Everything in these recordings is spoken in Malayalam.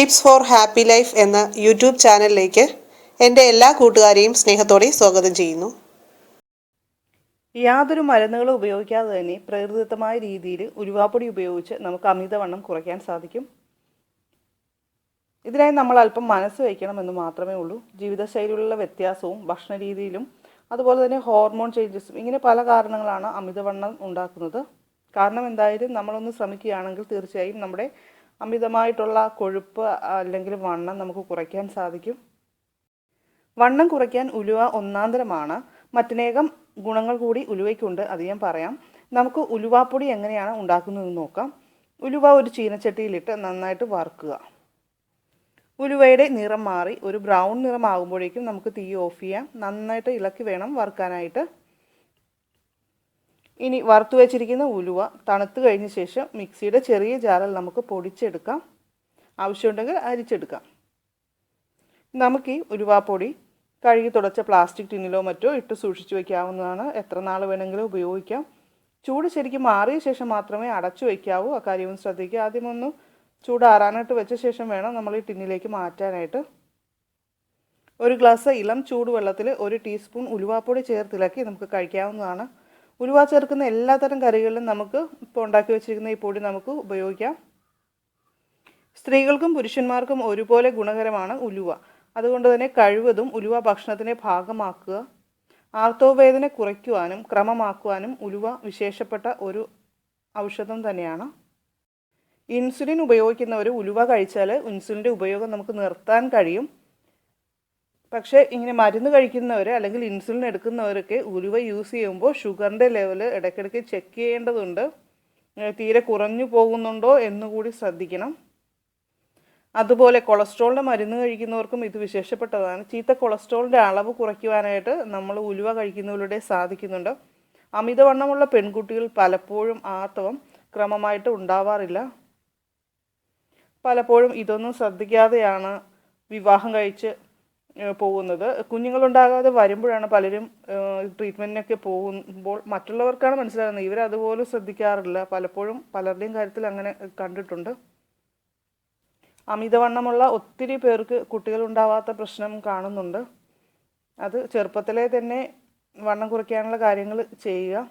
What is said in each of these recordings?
ടിപ്സ് ഫോർ ഹാപ്പി ലൈഫ് എന്ന യൂട്യൂബ് ചാനലിലേക്ക് എന്റെ എല്ലാ കൂട്ടുകാരെയും സ്നേഹത്തോടെ സ്വാഗതം ചെയ്യുന്നു. യാതൊരു മരുന്നുകളും ഉപയോഗിക്കാതെ തന്നെ പ്രകൃതിദത്തമായ രീതിയിൽ ഉരുവാപ്പൊടി ഉപയോഗിച്ച് നമുക്ക് അമിതവണ്ണം കുറയ്ക്കാൻ സാധിക്കും. ഇതിനായി നമ്മൾ അല്പം മനസ്സ് വയ്ക്കണമെന്ന് മാത്രമേ ഉള്ളൂ. ജീവിതശൈലിയിലുള്ള വ്യത്യാസവും ഭക്ഷണ രീതിയിലും അതുപോലെ തന്നെ ഹോർമോൺ ചേഞ്ചസും ഇങ്ങനെ പല കാരണങ്ങളാണ് അമിതവണ്ണം ഉണ്ടാക്കുന്നത്. കാരണം എന്തായാലും നമ്മളൊന്ന് ശ്രമിക്കുകയാണെങ്കിൽ തീർച്ചയായും നമ്മുടെ അമിതമായിട്ടുള്ള കൊഴുപ്പ് അല്ലെങ്കിൽ വണ്ണം നമുക്ക് കുറയ്ക്കാൻ സാധിക്കും. വണ്ണം കുറയ്ക്കാൻ ഉലുവ ഒന്നാന്തരമാണ്. മറ്റനേകം ഗുണങ്ങൾ കൂടി ഉലുവയ്ക്കുണ്ട് അത് ഞാൻ പറയാം. നമുക്ക് ഉലുവാപ്പൊടി എങ്ങനെയാണ് ഉണ്ടാക്കുന്നതെന്ന് നോക്കാം. ഉലുവ ഒരു ചീനച്ചട്ടിയിലിട്ട് നന്നായിട്ട് വറുക്കുക. ഉലുവയുടെ നിറം മാറി ഒരു ബ്രൗൺ നിറമാകുമ്പോഴേക്കും നമുക്ക് തീ ഓഫ് ചെയ്യാം. നന്നായിട്ട് ഇളക്കി വേണം വറുക്കാനായിട്ട്. ഇനി വറുത്തു വെച്ചിരിക്കുന്ന ഉലുവ തണുത്ത് കഴിഞ്ഞ ശേഷം മിക്സിയുടെ ചെറിയ ജാറിൽ നമുക്ക് പൊടിച്ചെടുക്കാം. ആവശ്യമുണ്ടെങ്കിൽ അരിച്ചെടുക്കാം. നമുക്ക് ഈ ഉലുവാപ്പൊടി കഴുകി തുടച്ച പ്ലാസ്റ്റിക് ടിന്നിലോ മറ്റോ ഇട്ട് സൂക്ഷിച്ചു വയ്ക്കാവുന്നതാണ് എത്ര നാൾ വേണമെങ്കിലും ഉപയോഗിക്കാം. ചൂട് ശരിക്കും മാറിയ ശേഷം മാത്രമേ അടച്ചു വയ്ക്കാവൂ അക്കാര്യവും ശ്രദ്ധിക്കുക. ആദ്യം ഒന്ന് ചൂടാറാനായിട്ട് വെച്ച ശേഷം വേണം നമ്മൾ ഈ ടിന്നിലേക്ക് മാറ്റാനായിട്ട്. ഒരു ഗ്ലാസ് ഇളം ചൂടുവെള്ളത്തിൽ ഒരു ടീസ്പൂൺ ഉലുവാപ്പൊടി ചേർത്തിളക്കി നമുക്ക് കഴിക്കാവുന്നതാണ്. ഉലുവ ചേർക്കുന്ന എല്ലാത്തരം കറികളിലും നമുക്ക് ഇപ്പോൾ ഉണ്ടാക്കി വെച്ചിരിക്കുന്ന ഈ പൊടി നമുക്ക് ഉപയോഗിക്കാം. സ്ത്രീകൾക്കും പുരുഷന്മാർക്കും ഒരുപോലെ ഗുണകരമാണ് ഉലുവ. അതുകൊണ്ട് തന്നെ കഴിവതും ഉലുവ ഭക്ഷണത്തിന്റെ ഭാഗമാക്കുക. ആർത്തവവേദന കുറയ്ക്കുവാനും ക്രമമാക്കുവാനും ഉലുവ വിശേഷപ്പെട്ട ഒരു ഔഷധം തന്നെയാണ്. ഇൻസുലിൻ ഉപയോഗിക്കുന്നവർ ഉലുവ കഴിച്ചാൽ ഇൻസുലിന്റെ ഉപയോഗം നമുക്ക് നിർത്താൻ കഴിയും. പക്ഷേ ഇങ്ങനെ മരുന്ന് കഴിക്കുന്നവർ അല്ലെങ്കിൽ ഇൻസുലിൻ എടുക്കുന്നവരൊക്കെ ഉലുവ യൂസ് ചെയ്യുമ്പോൾ ഷുഗറിന്റെ ലെവൽ ഇടയ്ക്കിടയ്ക്ക് ചെക്ക് ചെയ്യേണ്ടതുണ്ട്. തീരെ കുറഞ്ഞു പോകുന്നുണ്ടോ എന്നുകൂടി ശ്രദ്ധിക്കണം. അതുപോലെ കൊളസ്ട്രോളിന്റെ മരുന്ന് കഴിക്കുന്നവർക്കും ഇത് വിശേഷപ്പെട്ടതാണ്. ചീത്ത കൊളസ്ട്രോളിന്റെ അളവ് കുറയ്ക്കുവാനായിട്ട് നമ്മൾ ഉലുവ കഴിക്കുന്നതിലൂടെ സാധിക്കുന്നുണ്ട്. അമിതവണ്ണമുള്ള പെൺകുട്ടികൾ പലപ്പോഴും ആർത്തവം ക്രമമായിട്ട് ഉണ്ടാവാറില്ല. പലപ്പോഴും ഇതൊന്നും ശ്രദ്ധിക്കാതെയാണ് വിവാഹം കഴിച്ച് പോകുന്നത്. കുഞ്ഞുങ്ങളുണ്ടാകാതെ വരുമ്പോഴാണ് പലരും ട്രീറ്റ്മെന്റിനൊക്കെ പോകുമ്പോൾ മറ്റുള്ളവർക്കാണ് മനസ്സിലാകുന്നത്. ഇവരതുപോലും ശ്രദ്ധിക്കാറില്ല. പലപ്പോഴും പലരുടെയും കാര്യത്തിൽ അങ്ങനെ കണ്ടിട്ടുണ്ട്. അമിതവണ്ണമുള്ള ഒത്തിരി പേർക്ക് കുട്ടികളുണ്ടാവാത്ത പ്രശ്നം കാണുന്നുണ്ട്. അത് ചെറുപ്പത്തിലെ തന്നെ വണ്ണം കുറയ്ക്കാനുള്ള കാര്യങ്ങൾ ചെയ്യുക.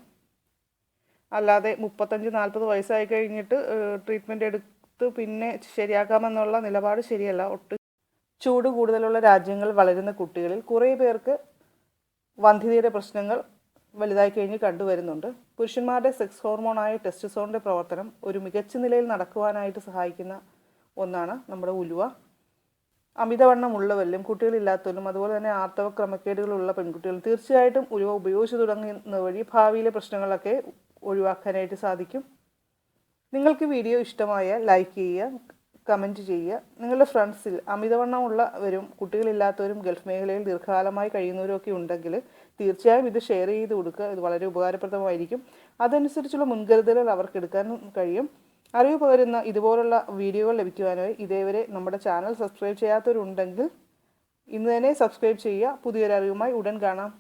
അല്ലാതെ മുപ്പത്തഞ്ച് നാൽപ്പത് വയസ്സായി കഴിഞ്ഞിട്ട് ട്രീറ്റ്മെന്റ് എടുത്ത് പിന്നെ ശരിയാക്കാമെന്നുള്ള നിലപാട് ശരിയല്ല. ഒട്ട് ചൂട് കൂടുതലുള്ള രാജ്യങ്ങൾ വളരുന്ന കുട്ടികളിൽ കുറേ പേർക്ക് വന്ധ്യതയുടെ പ്രശ്നങ്ങൾ വലുതായി കഴിഞ്ഞ് കണ്ടുവരുന്നുണ്ട്. പുരുഷന്മാരുടെ സെക്സ് ഹോർമോണായ ടെസ്റ്റിസോണിന്റെ പ്രവർത്തനം ഒരു മികച്ച നിലയിൽ നടക്കുവാനായിട്ട് സഹായിക്കുന്ന ഒന്നാണ് നമ്മുടെ ഉലുവ. അമിതവണ്ണം ഉള്ളവരിലും കുട്ടികളില്ലാത്തവരിലും അതുപോലെ തന്നെ ആർത്തവ ക്രമക്കേടുകളുള്ള പെൺകുട്ടികളും തീർച്ചയായിട്ടും ഉലുവ ഉപയോഗിച്ച് തുടങ്ങുന്ന വഴി ഭാവിയിലെ പ്രശ്നങ്ങളൊക്കെ ഒഴിവാക്കാനായിട്ട് സാധിക്കും. നിങ്ങൾക്ക് വീഡിയോ ഇഷ്ടമായ ലൈക്ക് ചെയ്യുക കമന്റ് ചെയ്യുക. നിങ്ങളുടെ ഫ്രണ്ട്സിൽ അമിതവണ്ണമുള്ളവരും കുട്ടികളില്ലാത്തവരും ഗൾഫ് മേഖലയിൽ ദീർഘകാലമായി കഴിയുന്നവരും ഒക്കെ ഉണ്ടെങ്കിൽ തീർച്ചയായും ഇത് ഷെയർ ചെയ്ത് കൊടുക്കുക. ഇത് വളരെ ഉപകാരപ്രദമായിരിക്കും. അതനുസരിച്ചുള്ള മുൻകരുതലുകൾ അവർക്ക് എടുക്കാനും കഴിയും. അറിവ് പകരുന്ന ഇതുപോലുള്ള വീഡിയോകൾ ലഭിക്കുവാനായി ഇതേവരെ നമ്മുടെ ചാനൽ സബ്സ്ക്രൈബ് ചെയ്യാത്തവരുണ്ടെങ്കിൽ ഇന്ന് തന്നെ സബ്സ്ക്രൈബ് ചെയ്യുക. പുതിയൊരറിവുമായി ഉടൻ കാണാം.